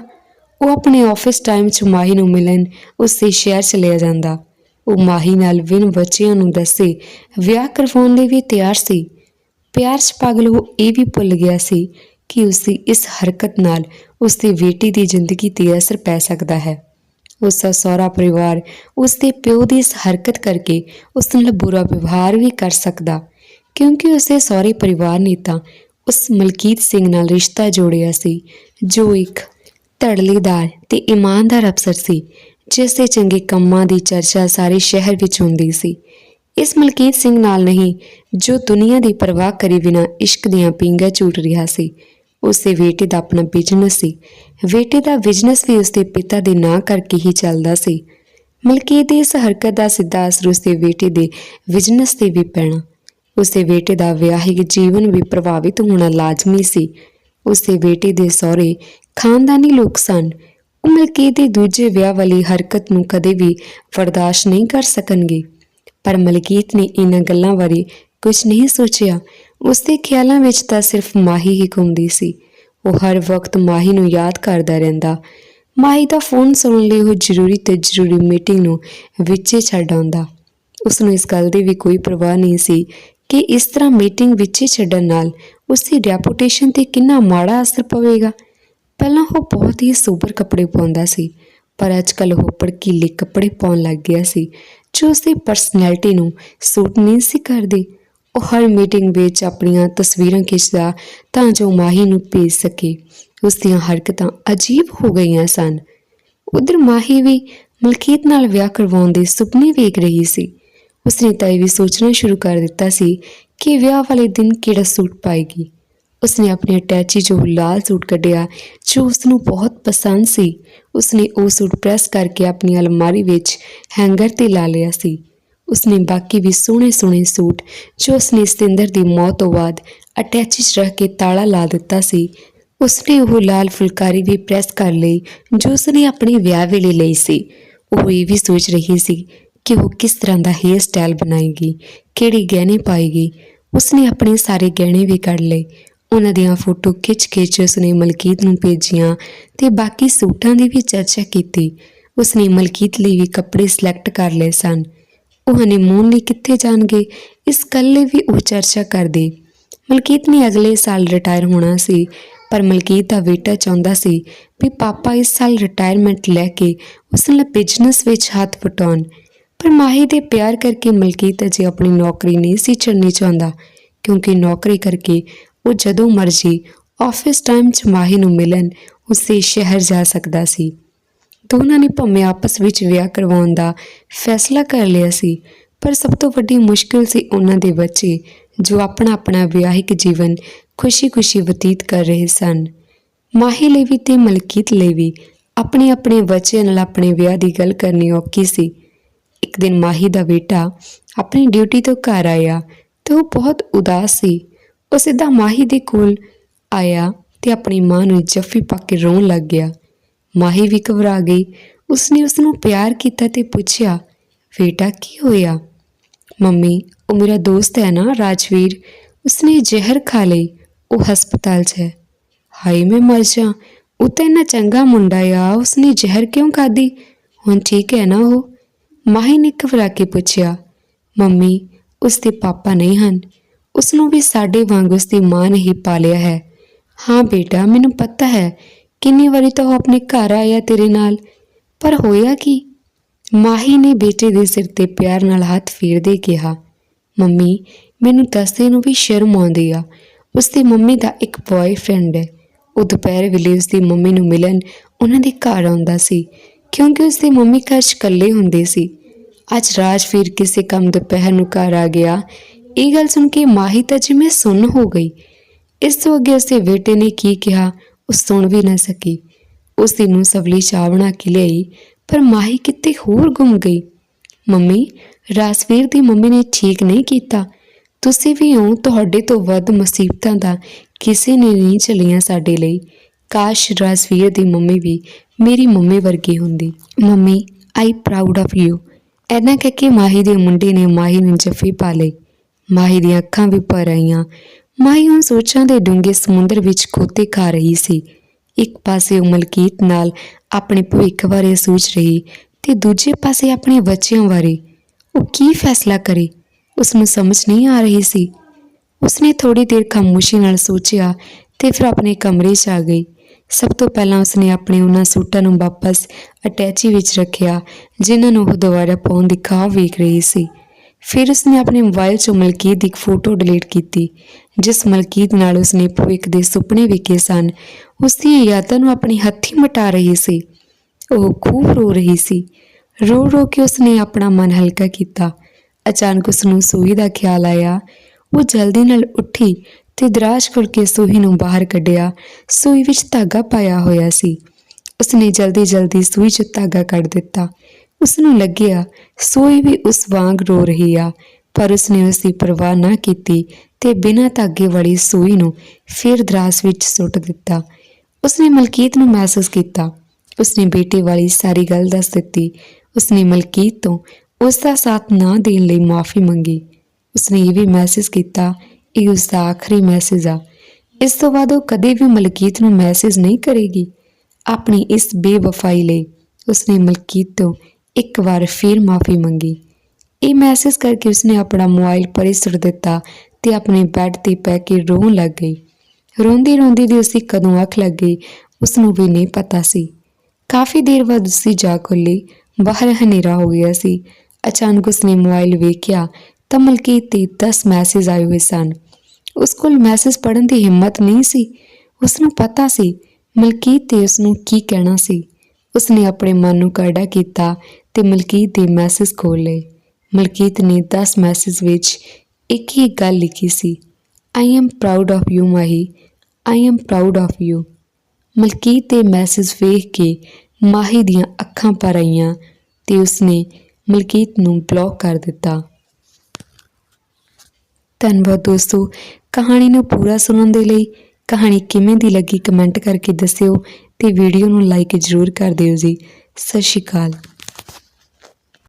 ਉਹ ਆਪਣੇ ਆਫਿਸ ਟਾਈਮ 'ਚ ਮਾਹੀ ਨੂੰ ਮਿਲਣ ਉਸ ਦੇ ਸ਼ਹਿਰ ਚਲਿਆ ਜਾਂਦਾ। ਉਹ ਮਾਹੀ ਨਾਲ ਵਿਨ ਬੱਚਿਆਂ ਨੂੰ ਦੱਸੇ, ਵਿਆਹ ਕਰਵਾਉਣ ਲਈ ਵੀ ਤਿਆਰ ਸੀ। ਪਿਆਰ 'ਚ ਪਾਗਲ ਉਹ ਇਹ ਵੀ ਭੁੱਲ ਗਿਆ ਸੀ ਕਿ ਉਸ ਦੀ ਇਸ ਹਰਕਤ ਨਾਲ ਉਸ ਦੀ ਬੇਟੀ ਦੀ ਜ਼ਿੰਦਗੀ ਤੇ ਅਸਰ ਪੈ ਸਕਦਾ ਹੈ। ਉਸ ਦਾ ਸਹੁਰਾ ਪਰਿਵਾਰ ਉਸ ਦੇ ਪਿਓ ਦੀ ਇਸ ਹਰਕਤ ਕਰਕੇ ਉਸ ਨਾਲ ਬੁਰਾ ਵਿਵਹਾਰ ਵੀ ਕਰ ਸਕਦਾ। ਕਿਉਂਕਿ ਉਸਦੇ ਸਹੁਰੇ ਪਰਿਵਾਰ ਨੇ ਤਾਂ ਉਸ ਮਲਕੀਤ ਸਿੰਘ ਨਾਲ ਰਿਸ਼ਤਾ ਜੋੜਿਆ ਸੀ, ਜੋ ਇੱਕ ਧੜਲੇਦਾਰ ਤੇ ਇਮਾਨਦਾਰ ਅਫਸਰ ਸੀ, ਜਿਸ ਦੇ ਚੰਗੇ ਕੰਮਾਂ ਦੀ ਚਰਚਾ ਸਾਰੇ ਸ਼ਹਿਰ ਵਿੱਚ ਹੁੰਦੀ ਸੀ। ਇਸ ਮਲਕੀਤ ਸਿੰਘ ਨਾਲ ਨਹੀਂ, ਜੋ ਦੁਨੀਆ ਦੀ ਪਰਵਾਹ ਕਰੇ ਬਿਨਾਂ ਇਸ਼ਕ ਦੀਆਂ ਪੀਂਘਾਂ ਝੂਟ ਰਿਹਾ ਸੀ, ਉਸਦੇ ਬੇਟੇ ਦਾ ਆਪਣਾ ਬਿਜ਼ਨਸ ਸੀ। ਬੇਟੇ ਦਾ ਬਿਜ਼ਨਸ ਵੀ ਉਸਦੇ ਪਿਤਾ ਦੇ ਨਾਂ ਕਰਕੇ ਹੀ ਚੱਲਦਾ ਸੀ। ਮਲਕੀਤ ਦੀ ਇਸ ਹਰਕਤ ਦਾ ਸਿੱਧਾ ਅਸਰ ਉਸਦੇ ਬੇਟੇ ਦੇ ਬਿਜ਼ਨਸ ਤੇ ਵੀ ਪੈਣਾ ਉਸਦੇ ਬੇਟੇ ਦਾ ਵਿਆਹਿਕ ਜੀਵਨ ਵੀ ਪ੍ਰਭਾਵਿਤ ਹੋਣਾ ਲਾਜ਼ਮੀ ਸੀ। ਉਸਦੇ ਬੇਟੇ ਦੇ ਸਹੁਰੇ ਖਾਨਦਾਨੀ ਲੋਕ ਸਨ। ਉਹ ਮਲਕੀਤ ਦੇ ਦੂਜੇ ਵਿਆਹ ਵਾਲੀ ਹਰਕਤ ਨੂੰ ਕਦੇ ਵੀ ਬਰਦਾਸ਼ਤ ਨਹੀਂ ਕਰ ਸਕਣਗੇ। ਪਰ ਮਲਕੀਤ ਨੇ ਇਹਨਾਂ ਗੱਲਾਂ ਬਾਰੇ ਕੁਝ ਨਹੀਂ ਸੋਚਿਆ। ਉਸਦੇ ਖਿਆਲਾਂ ਵਿੱਚ ਤਾਂ ਸਿਰਫ ਮਾਹੀ ਹੀ ਘੁੰਮਦੀ ਸੀ। ਉਹ ਹਰ ਵਕਤ ਮਾਹੀ ਨੂੰ ਯਾਦ ਕਰਦਾ ਰਹਿੰਦਾ। ਮਾਹੀ ਦਾ ਫੋਨ ਸੁਣਨ ਲਈ ਉਹ ਜ਼ਰੂਰੀ ਤੇ ਜ਼ਰੂਰੀ ਮੀਟਿੰਗ ਨੂੰ ਵਿੱਚੇ ਛੱਡ ਆਉਂਦਾ। ਉਸ ਨੂੰ ਇਸ ਗੱਲ ਦੀ ਵੀ ਕੋਈ ਪਰਵਾਹ ਨਹੀਂ ਸੀ ਕਿ ਇਸ ਤਰ੍ਹਾਂ ਮੀਟਿੰਗ ਵਿੱਚ ਛੱਡਣ ਨਾਲ ਉਸ ਦੀ ਰੈਪੂਟੇਸ਼ਨ ਤੇ ਕਿੰਨਾ ਮਾੜਾ ਅਸਰ ਪਵੇਗਾ। ਪਹਿਲਾਂ ਉਹ ਬਹੁਤ ਹੀ ਸੂਬਰ ਕੱਪੜੇ ਪਾਉਂਦਾ ਸੀ, ਪਰ ਅੱਜਕੱਲ ਉਹ ਭੜਕੀਲੇ ਕੱਪੜੇ ਪਾਉਣ ਲੱਗ ਗਿਆ ਸੀ, ਜੋ ਉਸ ਦੀ ਪਰਸਨੈਲਿਟੀ ਨੂੰ ਸੂਟ ਨਹੀਂ ਸੀ ਕਰਦੇ। ਉਹ ਹਰ ਮੀਟਿੰਗ ਵਿੱਚ ਆਪਣੀਆਂ ਤਸਵੀਰਾਂ ਖਿੱਚਦਾ ਤਾਂ ਜੋ ਮਾਹੀ ਨੂੰ ਭੇਜ ਸਕੇ। ਉਸ ਦੀਆਂ ਹਰਕਤਾਂ ਅਜੀਬ ਹੋ ਗਈਆਂ ਸਨ। ਉਧਰ ਮਾਹੀ ਵੀ ਮਲਕੀਤ ਨਾਲ ਵਿਆਹ ਕਰਵਾਉਣ ਦੇ ਸੁਪਨੇ ਵੇਖ ਰਹੀ ਸੀ। ਉਸਨੇ ਤਾਂ ਇਹ ਵੀ ਸੋਚਣਾ ਸ਼ੁਰੂ ਕਰ ਦਿੱਤਾ ਸੀ ਕਿ ਵਿਆਹ ਵਾਲੇ ਦਿਨ ਕਿਹੜਾ ਸੂਟ ਪਾਏਗੀ। ਉਸਨੇ ਆਪਣੇ ਅਟੈਚੀ ਜੋ ਲਾਲ ਸੂਟ ਕੱਢਿਆ, ਜੋ ਉਸ ਨੂੰ ਬਹੁਤ ਪਸੰਦ ਸੀ, ਉਸਨੇ ਉਹ ਸੂਟ ਪ੍ਰੈਸ ਕਰਕੇ ਆਪਣੀ ਅਲਮਾਰੀ ਵਿੱਚ ਹੈਂਗਰ ਤੇ ਲਾ ਲਿਆ ਸੀ। ਉਸਨੇ ਬਾਕੀ ਵੀ ਸੋਹਣੇ ਸੋਹਣੇ ਸੂਟ, ਜੋ ਉਸਨੇ ਸਤਿੰਦਰ ਦੀ ਮੌਤ ਤੋਂ ਬਾਅਦ ਅਟੈਚੀ 'ਚ ਰੱਖ ਕੇ ਤਾਲਾ ਲਾ ਦਿੱਤਾ ਸੀ, ਉਸਨੇ ਉਹ ਲਾਲ ਫੁਲਕਾਰੀ ਵੀ ਪ੍ਰੈਸ ਕਰ ਲਈ, ਜੋ ਉਸਨੇ ਆਪਣੇ ਵਿਆਹ ਵੇਲੇ ਲਈ ਸੀ। ਉਹ ਇਹ ਵੀ ਸੋਚ ਰਹੀ ਸੀ ਕਿ ਉਹ ਕਿਸ ਤਰ੍ਹਾਂ ਦਾ ਹੇਅਰ ਸਟਾਈਲ ਬਣਾਏਗੀ, ਕਿਹੜੇ ਗਹਿਣੇ ਪਾਏਗੀ, ਉਸਨੇ ਆਪਣੇ ਸਾਰੇ ਗਹਿਣੇ ਵੀ ਕੱਢ ਲਏ। ਉਹਨਾਂ ਦੀਆਂ ਫੋਟੋ ਖਿੱਚ-ਖਿੱਚ ਉਸਨੇ ਮਲਕੀਤ ਨੂੰ ਭੇਜੀਆਂ ਤੇ ਬਾਕੀ ਸੂਟਾਂ ਦੀ ਵੀ ਚਰਚਾ ਕੀਤੀ। ਉਸਨੇ ਮਲਕੀਤ ਲਈ ਵੀ ਕੱਪੜੇ ਸਿਲੈਕਟ ਕਰ ਲਏ ਸਨ। ਉਹ ਹਨੀਮੂਨ ਲਈ ਕਿੱਥੇ ਜਾਣਗੇ, ਇਸ ਗੱਲ ਲਈ ਵੀ ਉਹ ਚਰਚਾ ਕਰਦੇ। ਮਲਕੀਤ ਨੇ ਅਗਲੇ ਸਾਲ ਰਿਟਾਇਰ ਹੋਣਾ ਸੀ, ਪਰ ਮਲਕੀਤ ਦਾ ਬੇਟਾ ਚਾਹੁੰਦਾ ਸੀ ਵੀ ਪਾਪਾ ਇਸ ਸਾਲ ਰਿਟਾਇਰਮੈਂਟ ਲੈ ਕੇ ਉਸ ਨਾਲ ਬਿਜ਼ਨਸ ਵਿੱਚ ਹੱਥ ਵਟਾਉਣ। ਪਰ ਮਾਹੀ ਦੇ ਪਿਆਰ ਕਰਕੇ ਮਲਕੀਤ ਅਜੇ ਆਪਣੀ ਨੌਕਰੀ ਨਹੀਂ ਸੀ ਛੱਡਣੀ ਚਾਹੁੰਦਾ, ਕਿਉਂਕਿ ਨੌਕਰੀ ਕਰਕੇ ਉਹ ਜਦੋਂ ਮਰਜ਼ੀ ਆਫਿਸ ਟਾਈਮ 'ਚ ਮਾਹੀ ਨੂੰ ਮਿਲਣ ਉਸੇ ਸ਼ਹਿਰ ਜਾ ਸਕਦਾ ਸੀ। ਦੋਨਾਂ ਨੇ ਭਾਵੇਂ ਆਪਸ ਵਿੱਚ ਵਿਆਹ ਕਰਵਾਉਣ ਦਾ ਫੈਸਲਾ ਕਰ ਲਿਆ ਸੀ, ਪਰ ਸਭ ਤੋਂ ਵੱਡੀ ਮੁਸ਼ਕਿਲ ਸੀ ਉਹਨਾਂ ਦੇ ਬੱਚੇ, ਜੋ ਆਪਣਾ ਆਪਣਾ ਵਿਆਹਿਕ ਜੀਵਨ ਖੁਸ਼ੀ-ਖੁਸ਼ੀ ਬਤੀਤ ਕਰ ਰਹੇ ਸਨ। ਮਾਹੀ ਲਈ ਵੀ ਤੇ ਮਲਕੀਤ ਲਈ ਵੀ ਆਪਣੇ ਆਪਣੇ ਬੱਚੇ ਨਾਲ ਆਪਣੇ ਵਿਆਹ ਦੀ ਗੱਲ ਕਰਨੀ ਔਖੀ ਸੀ। ਇੱਕ ਦਿਨ ਮਾਹੀ ਦਾ ਬੇਟਾ ਆਪਣੀ ਡਿਊਟੀ ਤੋਂ ਘਰ ਆਇਆ ਤੇ ਉਹ ਬਹੁਤ ਉਦਾਸ ਸੀ। ਉਹ ਸਿੱਧਾ ਮਾਹੀ ਦੇ ਕੋਲ ਆਇਆ ਤੇ ਆਪਣੀ ਮਾਂ ਨੂੰ ਜੱਫੀ ਪਾ ਕੇ ਰੋਣ ਲੱਗ ਗਿਆ। ਮਾਹੀ ਵੀ ਘਬਰਾ ਗਈ। ਉਸਨੇ ਉਸ ਨੂੰ ਪਿਆਰ ਕੀਤਾ ਤੇ ਪੁੱਛਿਆ, ਬੇਟਾ, ਕੀ ਹੋਇਆ? ਮੰਮੀ, ਉਹ ਮੇਰਾ ਦੋਸਤ ਹੈ ਨਾ, ਰਾਜਵੀਰ। ਉਸਨੇ ਜ਼ਹਿਰ ਖਾ ਲਈ। ਉਹ ਹਸਪਤਾਲ 'ਚ ਹੈ। ਹਾਏ, ਮੈਂ ਮਰ ਜਾ ਉਹ ਤਾਂ ਇੰਨਾ ਚੰਗਾ ਮੁੰਡਾ ਆ। ਉਸਨੇ ਜ਼ਹਿਰ ਕਿਉਂ ਖਾਦੀ ਹੁਣ ਠੀਕ ਹੈ ਨਾ ਉਹ? ਮਾਹੀ ਨੇ ਘਬਰਾ ਕੇ ਪੁੱਛਿਆ, ਮੰਮੀ ਉਸਦੇ ਪਾਪਾ ਨਹੀਂ ਹਨ? ਉਸ ਨੂੰ ਵੀ ਸਾਡੇ ਵਾਂਗ ਉਸਦੀ ਮਾਂ ਨੇ ਹੀ ਪਾਲਿਆ ਹੈ। ਹਾਂ ਬੇਟਾ, ਮੈਨੂੰ ਪਤਾ ਹੈ, ਕਿੰਨੀ ਵਾਰੀ ਤਾਂ ਉਹ ਆਪਣੇ ਘਰ ਆਇਆ ਤੇਰੇ ਨਾਲ। ਪਰ ਹੋਇਆ ਕੀ? ਮਾਹੀ ਨੇ ਬੇਟੇ ਦੇ ਸਿਰ ਤੇ ਪਿਆਰ ਨਾਲ ਹੱਥ ਫੇਰਦੇ ਕਿਹਾ, ਮੰਮੀ, ਮੈਨੂੰ ਦੱਸਦੇ ਨੂੰ ਵੀ ਸ਼ਰਮ ਆਉਂਦੀ ਆ। ਉਸਦੀ ਮੰਮੀ ਦਾ ਇੱਕ ਬॉयਫ੍ਰੈਂਡ ਹੈ। ਉਹ ਦੁਪਹਿਰ ਵੇਲੇ ਉਸਦੀ ਮੰਮੀ ਨੂੰ ਮਿਲਣ ਉਹਨਾਂ ਦੇ ਘਰ ਆਉਂਦਾ ਸੀ। ਕਿਉਂਕਿ ਉਸਦੀ ਮੰਮੀ ਘਰ 'ਚ ਇਕੱਲੇ ਹੁੰਦੇ ਸੀ। ਅੱਜ ਰਾਜਵੀਰ ਕਿਸੇ ਕੰਮ ਦੁਪਹਿਰ ਨੂੰ ਘਰ ਆ ਗਿਆ। ਇਹ ਗੱਲ ਸੁਣ ਕੇ ਮਾਹੀ ਤਾਂ ਜਿਵੇਂ ਸੁੰਨ ਹੋ ਗਈ। ਇਸ ਤੋਂ ਅੱਗੇ ਉਸਦੇ ਬੇਟੇ ਨੇ ਕੀ ਕਿਹਾ, ਉਹ ਸੁਣ ਵੀ ਨਾ ਸਕੀ। ਉਸ ਦੀ ਨੂੰ ਸਵਲੀ ਚਾਹ ਬਣਾ ਕੇ ਲਈ ਪਰ ਮਾਹੀ ਕਿਤੇ ਹੋਰ ਗੁੰਮ ਗਈ। ਮੰਮੀ ਰਾਸਵੀਰ ਦੀ ਮੰਮੀ ਨੇ ਠੀਕ ਨਹੀਂ ਕੀਤਾ। ਤੁਸੀਂ ਵੀ ਹੋ ਤੁਹਾਡੇ ਤੋਂ ਵੱਧ ਮੁਸੀਬਤਾਂ ਦਾ ਕਿਸੇ ਨੇ ਨਹੀਂ ਚਲੀਆਂ ਸਾਡੇ ਲਈ। ਕਾਸ਼ ਰਾਜਵੀਰ ਦੀ ਮੰਮੀ ਵੀ ਮੇਰੀ ਮੰਮੀ ਵਰਗੀ ਹੁੰਦੀ। Mummy I proud of you ਐਨਾ ਕਹਿ ਕੇ ਮਾਹੀ ਦੇ ਮੁੰਡੇ ਨੇ ਮਾਹੀ ਨੂੰ ਜੱਫੀ ਪਾ ਲਈ ਮਾਹੀ ਦੀਆਂ ਅੱਖਾਂ ਵੀ ਭਰ ਆਈਆਂ। ਮਾਹੀ ਹੁਣ ਸੋਚਾਂ ਦੇ ਡੂੰਘੇ ਸਮੁੰਦਰ ਵਿੱਚ ਖੋਤੇ ਖਾ ਰਹੀ ਸੀ। ਇੱਕ ਪਾਸੇ ਉਹ ਮਲਕੀਤ ਨਾਲ ਆਪਣੇ ਭਵਿੱਖ ਬਾਰੇ ਸੋਚ ਰਹੀ ਤੇ ਦੂਜੇ ਪਾਸੇ ਆਪਣੇ ਬੱਚਿਆਂ ਬਾਰੇ। ਉਹ ਕੀ ਫੈਸਲਾ ਕਰੇ? ਉਸ ਨੂੰ ਸਮਝ ਨਹੀਂ ਆ ਰਹੀ ਸੀ। ਉਸਨੇ ਥੋੜੀ ਦੇਰ ਖਾਮੋਸ਼ੀ ਨਾਲ ਸੋਚਿਆ ਤੇ ਫਿਰ ਆਪਣੇ ਕਮਰੇ 'ਚ ਆ ਗਈ। ਸਭ ਤੋਂ ਪਹਿਲਾਂ ਉਸਨੇ ਆਪਣੇ ਉਹਨਾਂ ਸੂਟਾਂ ਨੂੰ ਵਾਪਸ ਅਟੈਚੀ ਵਿੱਚ ਰੱਖਿਆ, ਜਿਨ੍ਹਾਂ ਨੂੰ ਉਹ ਦੁਬਾਰਾ ਪਾਉਣ ਦੀ ਖਾਹ ਵੇਖ ਰਹੀ ਸੀ। ਫਿਰ ਉਸਨੇ ਆਪਣੇ ਮੋਬਾਈਲ 'ਚੋਂ ਮਲਕੀਤ ਦੀ ਇੱਕ ਫੋਟੋ ਡਿਲੀਟ ਕੀਤੀ, ਜਿਸ ਮਲਕੀਤ ਨਾਲ ਉਸਨੇ ਭਵਿੱਖ ਦੇ ਸੁਪਨੇ ਵੇਖੇ ਸਨ। ਉਸ ਦੀਆਂ ਯਾਦਾਂ ਨੂੰ ਆਪਣੇ ਹੱਥੀਂ ਮਿਟਾ ਰਹੀ ਸੀ। ਉਹ ਖੂਬ ਰੋ ਰਹੀ ਸੀ। ਰੋ ਰੋ ਕੇ ਉਸਨੇ ਆਪਣਾ ਮਨ ਹਲਕਾ ਕੀਤਾ। ਅਚਾਨਕ ਉਸ ਨੂੰ ਸੂਈ ਦਾ ਖਿਆਲ ਆਇਆ। ਉਹ ਜਲਦੀ ਨਾਲ ਉੱਠੀ ਤੇ ਦਰਾਜ ਕਰਕੇ ਸੂਈ ਨੂੰ ਬਾਹਰ ਕੱਢਿਆ, ਸੂਈ ਵਿੱਚ ਧਾਗਾ ਪਾਇਆ ਹੋਇਆ ਸੀ। ਉਸਨੇ ਜਲਦੀ ਜਲਦੀ ਸੂਈ 'ਚ ਧਾਗਾ ਕੱਢ ਦਿੱਤਾ। ਉਸ ਨੂੰ ਲੱਗਿਆ, ਸੂਈ ਵੀ ਉਸ ਵਾਂਗ ਰੋ ਰਹੀ ਆ, ਪਰ ਉਸਨੇ ਉਸ ਦੀ ਪਰਵਾਹ ਨਾ ਕੀਤੀ ਤੇ ਬਿਨਾਂ ਧਾਗੇ ਵਾਲੀ ਸੂਈ ਨੂੰ ਫਿਰ ਦਰਾਸ ਵਿੱਚ ਸੁੱਟ ਦਿੱਤਾ। ਉਸਨੇ ਮਲਕੀਤ ਨੂੰ ਮਹਿਸੂਸ ਕੀਤਾ। ਉਸਨੇ ਬੇਟੇ ਵਾਲੀ ਸਾਰੀ ਗੱਲ ਦੱਸ ਦਿੱਤੀ। ਉਸਨੇ ਮਲਕੀਤ ਤੋਂ ਉਸ ਦਾ ਸਾਥ ਨਾ ਦੇਣ ਲਈ ਮਾਫੀ ਮੰਗੀ। ਉਸਨੇ ਇਹ ਵੀ ਮਹਿਸੂਸ ਕੀਤਾ ਇਹ ਉਸ ਦਾ ਆਖਰੀ ਮੈਸੇਜ ਆ। ਇਸ ਤੋਂ ਬਾਅਦ ਉਹ ਕਦੇ ਵੀ ਮਲਕੀਤ ਨੂੰ ਮੈਸੇਜ ਨਹੀਂ ਕਰੇਗੀ। ਆਪਣੀ ਇਸ ਬੇਵਫਾਈ ਲਈ ਉਸਨੇ ਮਲਕੀਤ ਤੋਂ ਇੱਕ ਵਾਰ ਫਿਰ ਮਾਫੀ ਮੰਗੀ। ਇਹ ਮੈਸੇਜ ਕਰਕੇ ਉਸਨੇ ਆਪਣਾ ਮੋਬਾਈਲ ਪਰੇ ਸੁੱਟ ਦਿੱਤਾ ਤੇ ਆਪਣੇ ਬੈੱਡ ਤੇ ਪੈ ਕੇ ਰੋਣ ਲੱਗ ਗਈ। ਰੋਂਦੀ ਰੋਂਦੀ ਦੀ ਉਸਦੀ ਕਦੋਂ ਅੱਖ ਲੱਗ ਗਈ ਉਸ ਨੂੰ ਵੀ ਨਹੀਂ ਪਤਾ ਸੀ। ਕਾਫੀ ਦੇਰ ਬਾਅਦ ਉਸਦੀ ਜਾਗ ਖੁੱਲੀ। ਬਾਹਰ ਹਨੇਰਾ ਹੋ ਗਿਆ ਸੀ। ਅਚਾਨਕ ਉਸਨੇ ਮੋਬਾਈਲ ਵੇਖਿਆ ਤਾਂ ਮਲਕੀਤ ਦੇ 10 ਮੈਸੇਜ ਆਏ ਹੋਏ ਸਨ। ਉਸ ਕੋਲ ਮੈਸੇਜ ਪੜ੍ਹਨ ਦੀ ਹਿੰਮਤ ਨਹੀਂ ਸੀ। ਉਸ ਨੂੰ ਪਤਾ ਸੀ ਮਲਕੀਤ ਤੇ ਉਸ ਨੂੰ ਕੀ ਕਹਿਣਾ ਸੀ। ਉਸਨੇ ਆਪਣੇ ਮਨ ਨੂੰ ਕਰੜਾ ਕੀਤਾ ਤੇ ਮਲਕੀਤ ਦੇ ਮੈਸੇਜ ਖੋਲ੍ਹ ਲਏ। ਮਲਕੀਤ ਨੇ 10 ਮੈਸੇਜ ਵਿੱਚ ਇੱਕ ਹੀ ਗੱਲ ਲਿਖੀ ਸੀ I am proud of you Mahi. I am proud of you Malkit ਦੇ ਮੈਸੇਜ ਵੇਖ ਕੇ ਮਾਹੀ ਦੀਆਂ ਅੱਖਾਂ ਭਰ ਆਈਆਂ ਤੇ ਉਸਨੇ ਮਲਕੀਤ ਨੂੰ ਬਲੌਕ ਕਰ ਦਿੱਤਾ। ਧੰਨਵਾਦ ਦੋਸਤੋ। ਕਹਾਣੀ ਨੂੰ ਪੂਰਾ ਸੁਣਨ ਦੇ ਲਈ ਕਹਾਣੀ ਕਿਵੇਂ ਦੀ ਲੱਗੀ ਕਮੈਂਟ ਕਰਕੇ ਦੱਸਿਓ ਤੇ ਵੀਡੀਓ ਨੂੰ ਲਾਈਕ ਜ਼ਰੂਰ ਕਰ ਦਿਓ ਜੀ। ਸਤਿ ਸ਼੍ਰੀ ਅਕਾਲ।